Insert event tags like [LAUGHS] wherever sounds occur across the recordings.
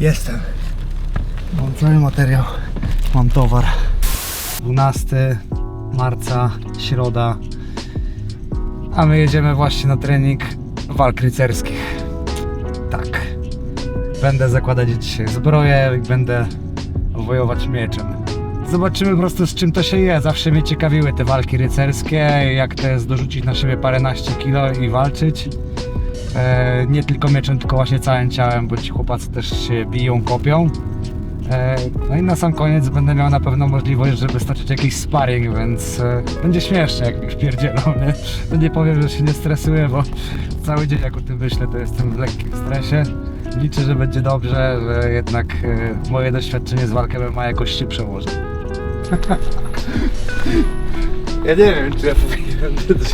Jestem. Mam cały materiał. Mam towar. 12 marca, środa. A my jedziemy właśnie na trening walk rycerskich. Tak. Będę zakładać dzisiaj zbroję i będę wojować mieczem. Zobaczymy po prostu z czym to się je. Zawsze mnie ciekawiły te walki rycerskie, jak to jest dorzucić na siebie paręnaście kilo i walczyć. E, nie tylko mieczem, tylko właśnie całym ciałem, bo ci chłopacy też się biją, kopią. E, no i na sam koniec będę miał na pewno możliwość, żeby stoczyć jakiś sparring, więc e, będzie śmiesznie, jak mi wpierdzielą, nie? [LAUGHS] Nie powiem, że się nie stresuję, bo cały dzień jak o tym myślę, to jestem w lekkim stresie. Liczę, że będzie dobrze, że jednak e, moje doświadczenie z walką ma jakoś się przełoży. [LAUGHS] Ja nie wiem, czy ja [LAUGHS] powinienem do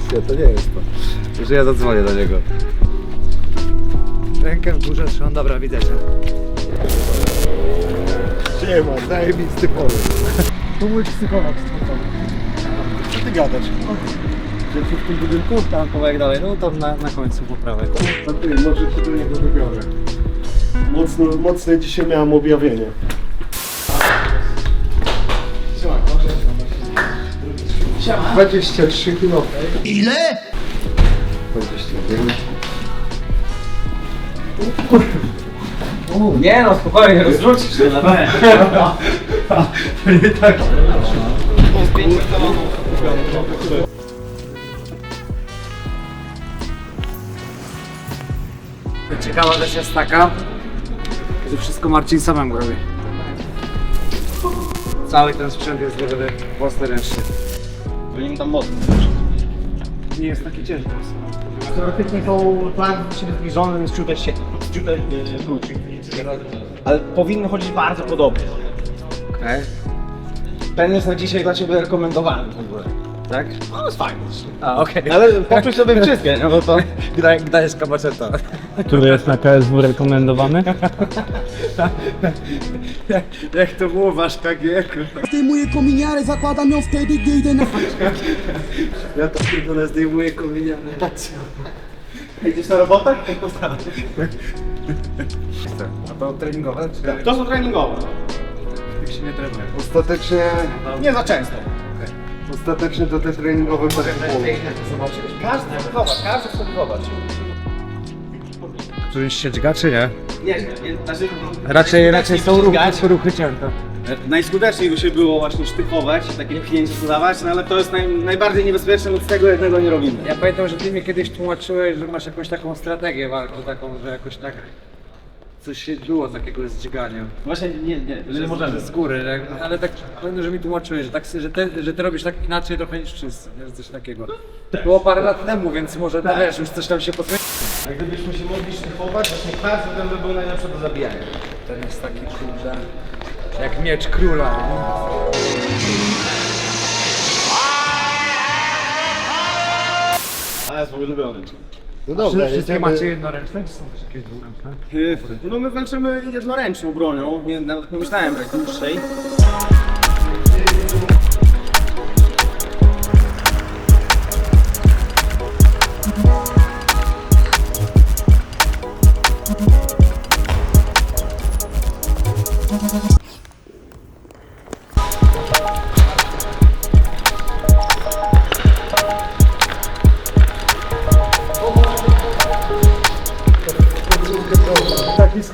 się to nie jest to. Że ja zadzwonię do niego. Rękę w górze trzymam, dobra, widzę cię. Nie ma, zajebisty pomysł. To mój psycholog sportowy. Co ty gadasz? Że tu w tym budynku, tam kawałek dalej, no tam na, na końcu po prawej. Ty, może się do niego wybiorę. Mocno, mocne dzisiaj miałem objawienie. 23 kilo. Ile? 29. Nie no, spokojnie, rozrzucisz się na pewno. Nie tak. Ciekawa rzecz jest taka, że wszystko Marcin samemu robi. Cały ten sprzęt jest zrobiony własnoręcznie. Powinien tam mocno. Nie jest taki ciężki. Teoretycznie są plan do siebie zbliżone, więc ciutę się, ciutę wróci. Ale powinno chodzić bardzo podobnie. Okej. Ten jest na dzisiaj dla Ciebie rekomendowany w ogóle. Tak? No jest. A, okej. Ale poczuj sobie wszystkie, no bo to... [LAUGHS] Gdań, Gdańska baczeta. Który jest na KSW rekomendowany? [LAUGHS] Jak to było wasz KG? Zdejmuję kominiarę, zakładam ją wtedy, gdy idę na [LAUGHS] Ja to pierdolę zdejmuję kominiarę. Idziesz na robotę? A to treningowe? Czy To są treningowe. tak się nie trenuje? Ostatecznie, Nie za często. Ostatecznie to te treningowe będą Zobaczysz. Każdy chce próbować, każdy chce próbować. Któryś się dźga, czy nie? Nie, nie, znaczy... Raczej, raczej są ruchy, ruchy cięte. Najskuteczniej by się było właśnie sztychować, takie pchnięcie podawać, no ale to jest naj, najbardziej niebezpieczne, więc tego jednego nie robimy. Ja pamiętam, że ty mi kiedyś tłumaczyłeś, że masz jakąś taką strategię walki, taką, że jakoś tak coś się było takiego zdzigania. Właśnie nie, nie, że nie możemy. Z góry, tak, ale tak pamiętam, że mi tłumaczyłeś, że, tak, że, ty, że ty robisz tak inaczej trochę niż wszyscy, nie? Że coś takiego. Było parę lat temu, więc może to wiesz, już coś tam się podmieniło. Jak gdybyśmy się mogli sztychować, właśnie każdy ten by był najlepszy do zabijania. Ten jest taki kurde, jak miecz króla. A jest w ogóle lubiony. No dobra, Wszystkie jedziemy. macie jednoręczne, czy są też jakieś dwuręczne? No my walczymy jednoręczną bronią, nie, nawet nie myślałem brać dłuższej.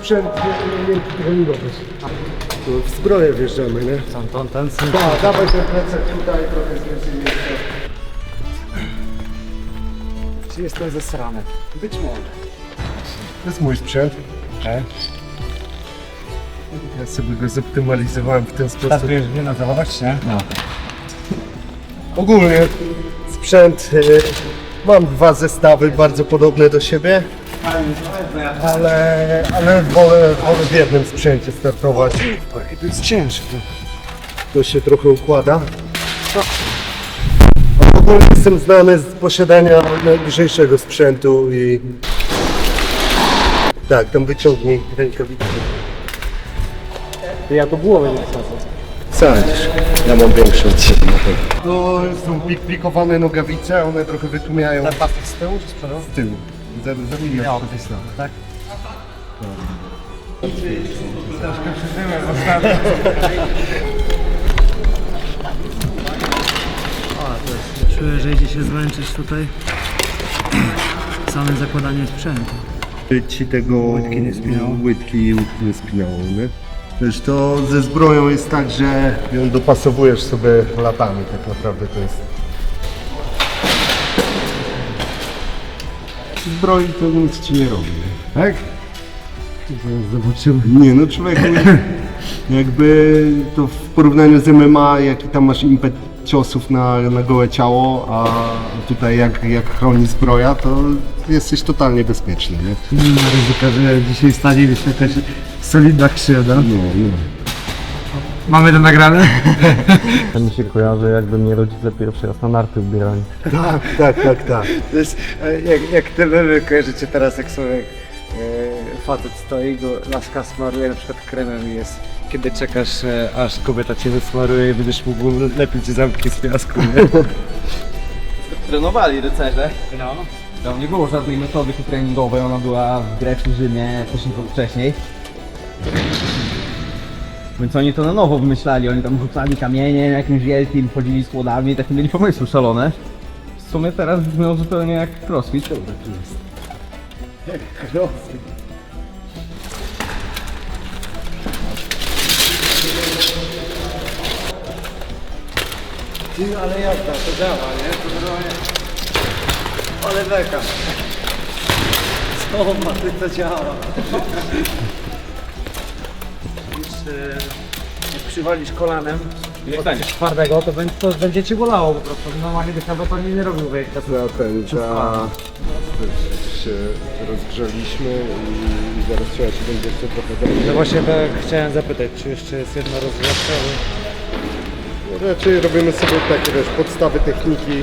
Sprzęt miękki treningowy. Tu w zbroję wjeżdżamy, nie? Tam, tam, ten syn. Da, dawaj ten plecak tutaj, trochę więcej miejsca. Czy jestem zesrany? Być może. To jest mój sprzęt. Okay. Ja sobie go zoptymalizowałem w ten sposób. Startujesz mnie na zabawać, nie? No. Ogólnie sprzęt, y, mam dwa zestawy bardzo podobne do siebie, ale, ale wolę, wolę w jednym sprzęcie startować. To jest ciężki. To się trochę układa. A ogólnie jestem znany z posiadania najlżejszego sprzętu i tak, tam wyciągnij rękawiczkę. Ja to głowę nie wsadzę. Sadzisz. Ja mam większą od siebie pewno. To są pik pikowane nogawice, one trochę wytłumiają Ten pasek z tyłu czy z przodu? z tyłu. Za, za milion. tej strony, tak? Czuję, że idzie się zmęczyć tutaj. [CLEARS THROAT] Samym zakładaniem sprzętu. Ci tego łydki nie spinało. Łydki, łydki nie spinało, nie? Wiesz, to ze zbroją jest tak, że ją dopasowujesz sobie latami, tak naprawdę to jest. Zbroi to nic ci nie robi, nie? tak? Zobaczymy. Nie no człowieku, jakby to w porównaniu z MMA, jaki tam masz impet ciosów na, na gołe ciało, a tutaj jak, jak chroni zbroja, to jesteś totalnie bezpieczny, nie? Nie ma ryzyka, że dzisiaj stanie gdzieś jakaś solidna krzywda. No, no. Mamy to nagrane? To mi się kojarzy, jakby mnie rodzice pierwszy raz na narty ubierali. Tak, tak, tak, tak. To jest, e, jak, jak te memy kojarzycie teraz, jak sobie e, facet stoi, go laska smaruje na przykład kremem i jest kiedy czekasz, e, aż kobieta cię wysmaruje i będziesz mógł lepiej cię zamknąć z piasku, nie? [LAUGHS] Trenowali rycerze. No. Tam nie było żadnej metody treningowej, ona była w greckim Rzymie wcześniej. wcześniej. Więc oni to na nowo wymyślali, oni tam rzucali kamieniem jakimś wielkim, wchodzili z łodami, takie mieli pomysły szalone. W sumie teraz brzmią zupełnie jak crossfit. Ale jazda, to działa, nie? To normalnie... Ale beka. Co ma, ty to działa. Wiesz, e, jak przywalisz kolanem, jak będziesz twardego, to będzie, to będzie ci bolało po prostu. Normalnie byś nawet nie robił wejścia. Ja też się rozgrzaliśmy i, i zaraz trzeba się będzie jeszcze trochę No dalej. właśnie tak chciałem zapytać, czy jeszcze jest jedna rozgrzewka? Raczej robimy sobie takie wiesz, podstawy techniki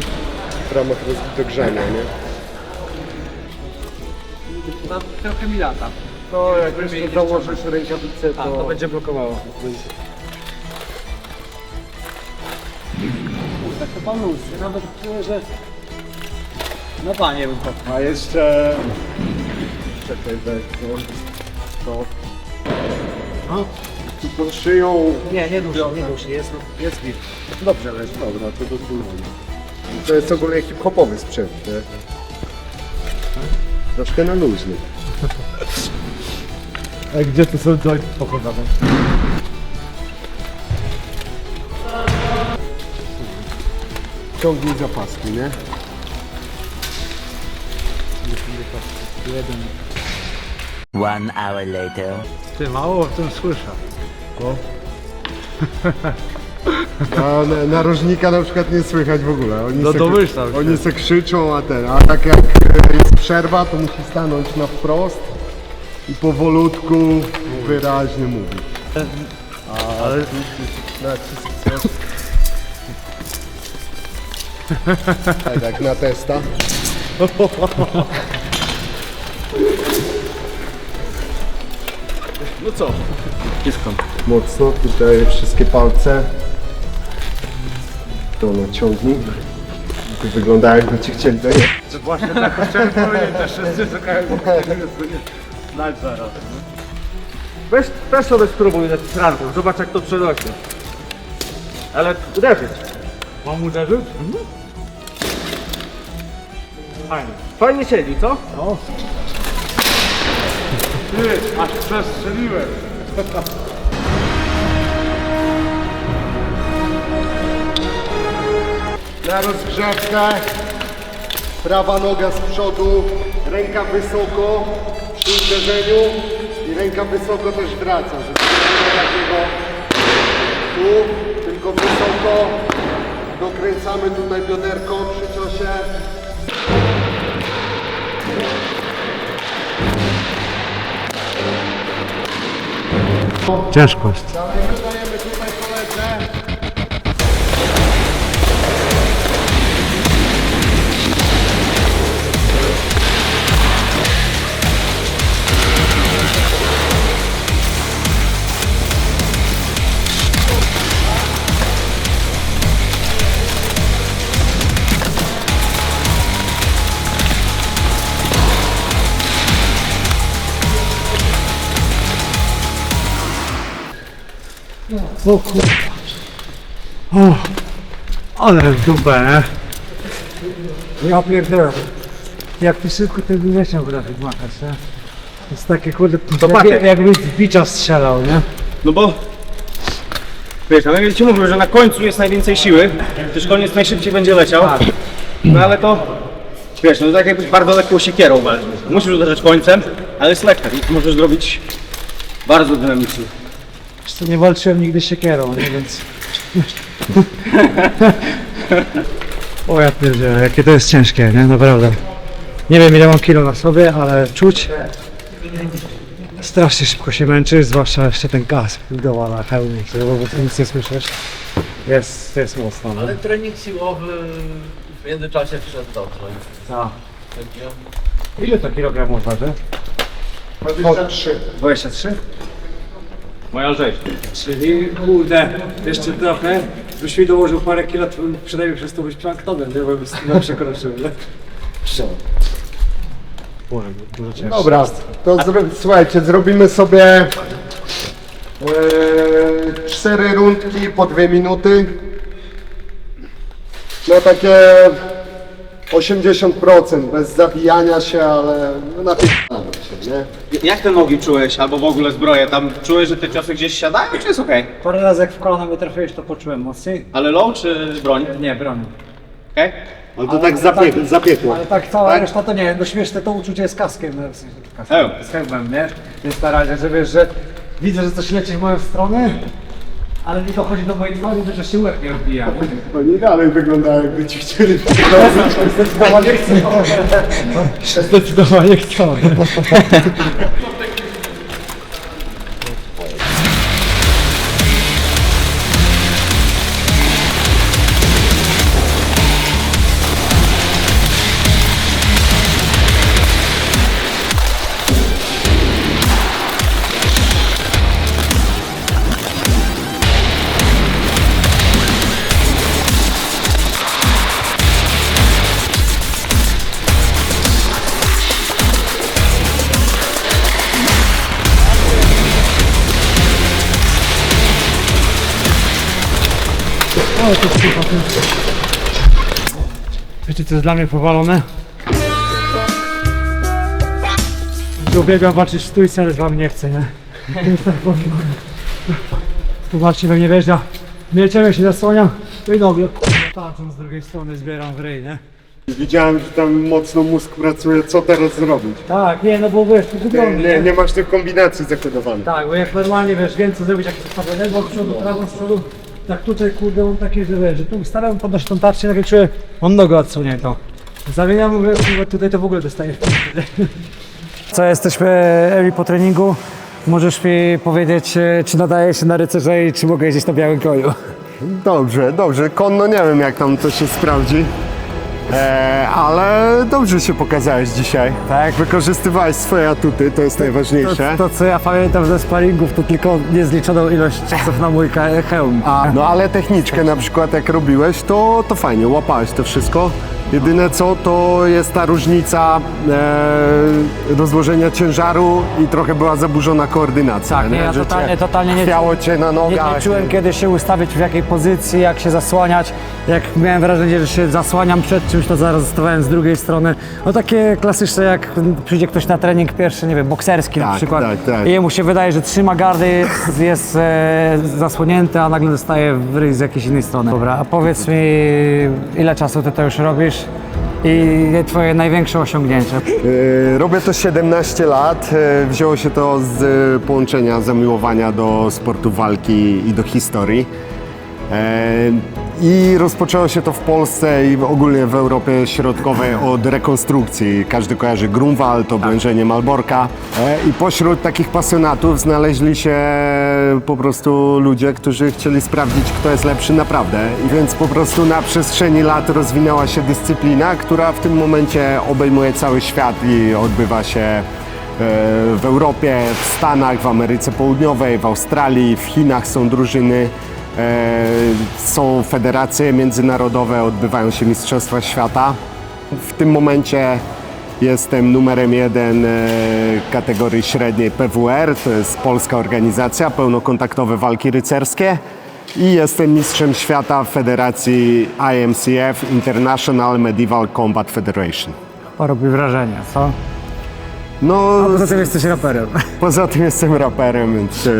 w ramach dogrzania, nie? No, trochę mi lata. To jak jeszcze założysz rękawice, A, to będzie blokowało. Tak to pan nawet czuję, że... No panie bym to. A jeszcze... Czekaj, weź, no. To... A, tu pod szyją... Nie, nie duszę, nie duszę, jest, jest git. Dobrze leży. Dobra, to do góry. To jest ogólnie hip-hopowy sprzęt, nie? Troszkę na luźny. [LAUGHS] A gdzie tu są jointy pochodzone? Ciągnij zapaski, nie? One hour later. Ty mało o tym słyszę. A [LAUGHS] na, narożnika na przykład nie słychać w ogóle. Oni No se, domyślam się. Oni se krzyczą, a ten, a tak jak e, jest przerwa, to musi stanąć na wprost i powolutku, wyraźnie mówić. Ale Nacisk Tak jak na testa. [LAUGHS] No co? Mocno, tutaj wszystkie palce. To naciągnij. To wygląda jakby ci chcieli dojechać. właśnie tak chciałem powiedzieć, też wszyscy czekają. Znać zaraz. Weź, weź sobie spróbuj z ranką, zobacz jak to przenosi. Ale uderzyć. Mam uderzyć? Mhm. Fajnie. Fajnie siedzi, co? No. Ty, aż przestrzeliłem. [LAUGHS] Na rozgrzewkę. Prawa noga z przodu, ręka wysoko przy uderzeniu i ręka wysoko też wraca, takiego tu, tylko wysoko. Dokręcamy tutaj bioderko przy ciosie. Тяжкость. O kurwa. O, ale w dupę, nie? Ja pierdolę. Jak ty szybko ten wyleciał grafik machać, nie? To jest takie kurde, patrz. jak, jakby z bicza strzelał, nie? No bo... Wiesz, ale ja ci mówię, że na końcu jest najwięcej siły, też koniec najszybciej będzie leciał. No ale to... Wiesz, no to tak jakbyś bardzo lekką siekierą walczył. Musisz uderzać końcem, ale jest lekka i możesz zrobić bardzo dynamicznie. Jeszcze nie walczyłem nigdy siekierą, nie? Więc... [LAUGHS] o ja pierdzielę, jakie to jest ciężkie, nie? Naprawdę. Nie wiem ile mam kilo na sobie, ale czuć... Strasznie szybko się męczysz, zwłaszcza jeszcze ten gaz doła na hełmie, który po prostu nic nie słyszysz. Jest, jest mocno, no. Ale trening siłowy w międzyczasie wszedł dobrze. Tak. Ile to kilogramów waży? 23. 23? Moja rzeź. Czyli kurde, jeszcze trochę, byś mi dołożył parę kilo, to bym przynajmniej przez to być planktonem, nie? Bo bym na przekroczył, nie? Cięższe. Dobra, to zro... słuchajcie, zrobimy sobie e, cztery rundki po dwie minuty. No takie 80% bez zabijania się, ale no na się, nie? Jak te nogi czułeś, albo w ogóle zbroję? Tam czułeś, że te ciosy gdzieś siadają, czy jest okej? Parę razy jak w kolano mnie trafiłeś, to poczułem mocniej. Ale low czy broń? Nie, broń. Okej? Ale to tak zapie- zapiekło. Ale tak cała reszta to nie, no śmieszne to uczucie z kaskiem, no, w sensie kaskiem, Eł. z hełmem, nie? Więc na razie, że wiesz, że widzę, że coś leci w moją stronę, ale nie dochodzi do mojej twarzy, że się łeb nie odbija. Oni dalej wyglądają jakby ci chcieli Zdecydowanie chcę. Zdecydowanie [LAUGHS] chcę. Wiecie co jest dla mnie powalone? Uwielbiam walczyć w stójce, ale z wami nie chcę, nie? To jest tak powiem. Tu walczy we mnie wjeżdża. Mieczem się zasłaniam, no i nogi tarczą z drugiej strony zbieram w ryj, nie? Widziałem, że tam mocno mózg pracuje, co teraz zrobić. Tak, nie, no bo wiesz, Nie, wygląda, nie, nie masz tych kombinacji zakodowanych. Tak, bo jak normalnie wiesz, wiem co zrobić, jak ustawię lewo z przodu, prawo z przodu, tak tutaj kurde mam takie, że wiesz, że tu ustawiam, podnoszę tą tarczę, nagle czuję, on nogę odsuniętą. Zamieniam, mówię, kurwa, tutaj to w ogóle dostaję Co, jesteśmy Eli po treningu, możesz mi powiedzieć, e, czy nadaje się na rycerza i czy mogę jeździć na białym koniu? Dobrze, dobrze. Konno nie wiem jak tam to się sprawdzi. E, ale dobrze się pokazałeś dzisiaj. Tak. Wykorzystywałeś swoje atuty, to jest najważniejsze. to co ja pamiętam ze sparingów, to tylko niezliczoną ilość czasów na mój hełm. No ale techniczkę na przykład jak robiłeś, to, to fajnie, łapałeś to wszystko. Jedyne co, to jest ta różnica e, rozłożenia ciężaru i trochę była zaburzona koordynacja. Tak, nie, ja Że totalnie- cię totalnie nie- chwiało cię na Nie, nogach. nie czułem kiedy się ustawić w jakiej pozycji, jak się zasłaniać. Jak miałem wrażenie, że się zasłaniam przed czymś, to zaraz stawałem z drugiej strony. No takie klasyczne, jak przyjdzie ktoś na trening pierwszy, nie wiem, bokserski na Tak, przykład. tak, tak. I jemu się wydaje, że trzyma gardy, jest, jest e, zasłonięty, a nagle dostaje w ryj z jakiejś innej strony. Dobra, a powiedz mi, ile czasu ty to już robisz? I twoje największe osiągnięcie? Robię to 17 lat. E, Wzięło się to z połączenia zamiłowania do sportu walki i do historii. E, I rozpoczęło się to w Polsce i ogólnie w Europie Środkowej od rekonstrukcji. Każdy kojarzy Grunwald, oblężenie Malborka. E, I pośród takich pasjonatów znaleźli się po prostu ludzie, którzy chcieli sprawdzić, kto jest lepszy naprawdę. I więc po prostu na przestrzeni lat rozwinęła się dyscyplina, która w tym momencie obejmuje cały świat i odbywa się e, w Europie, w Stanach, w Ameryce Południowej, w Australii, w Chinach są drużyny, są federacje międzynarodowe, odbywają się Mistrzostwa Świata. W tym momencie Jestem numerem jeden e, kategorii średniej PWR, to jest polska organizacja, pełnokontaktowe walki rycerskie. I jestem mistrzem świata w federacji IMCF, International Medieval Combat Federation. Robi wrażenie, co? No, Poza tym jesteś raperem. poza tym jestem raperem, więc e,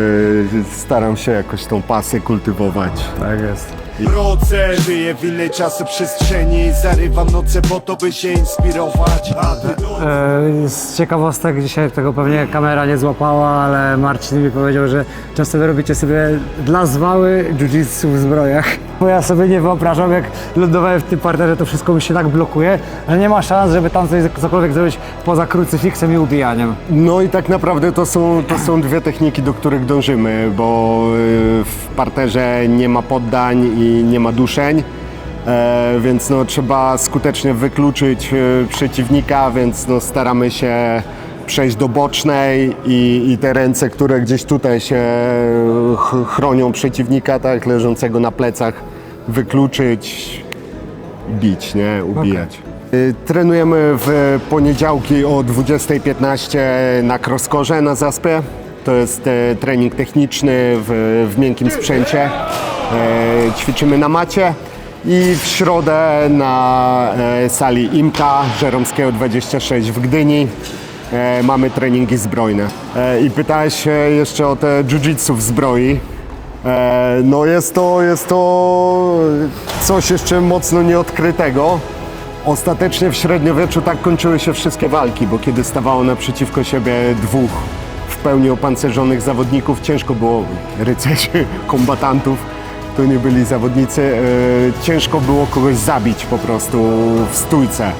staram się jakoś tą pasję kultywować. Tak jest. Drodze Żyję w innej czasoprzestrzeni Zarywam noce po to, by się inspirować A ty E, Z ciekawostek dzisiaj tego pewnie kamera nie złapała, ale Marcin mi powiedział, że często wy robicie sobie dla zwały jiu-jitsu w zbrojach. Bo ja sobie nie wyobrażam, jak lądowałem w tym parterze, to wszystko mi się tak blokuje, że nie ma szans, żeby tam coś, cokolwiek zrobić poza krucyfiksem i ubijaniem. No i tak naprawdę to są, to są dwie techniki, do których dążymy, bo y, w parterze nie ma poddań i nie ma duszeń, e, więc no, trzeba skutecznie wykluczyć y, przeciwnika, więc no, staramy się przejść do bocznej i, i te ręce, które gdzieś tutaj się ch- chronią przeciwnika, tak, leżącego na plecach, wykluczyć, bić, nie, ubijać. Y, Trenujemy w poniedziałki o 20.15 na Crosskorze na Zaspie. To jest e, trening techniczny w, w miękkim sprzęcie. E, ćwiczymy na macie. I w środę na e, sali IMKA Żeromskiego 26 w Gdyni e, mamy treningi zbrojne. E, I pytałeś się jeszcze o te jiu-jitsu w zbroi. E, No jest to, jest to coś jeszcze mocno nieodkrytego. Ostatecznie w średniowieczu tak kończyły się wszystkie walki, bo kiedy stawało naprzeciwko siebie dwóch w pełni opancerzonych zawodników, ciężko było rycerzy, [LAUGHS] kombatantów, to nie byli zawodnicy, e, ciężko było kogoś zabić po prostu w stójce.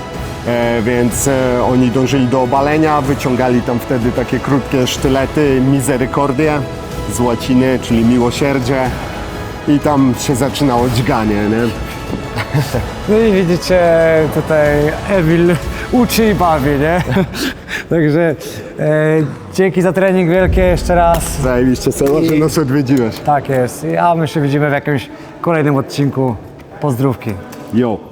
E, więc e, oni dążyli do obalenia, wyciągali tam wtedy takie krótkie sztylety, misericordie z łaciny, czyli miłosierdzie i tam się zaczynało dźganie, nie? [LAUGHS] No i widzicie, tutaj Emil uczy i bawi, nie? [LAUGHS] Także e, dzięki za trening wielkie jeszcze raz. Zajebiście, Seba, że nas odwiedziłeś. Tak jest. A my się widzimy w jakimś kolejnym odcinku. Pozdrówki. Yo.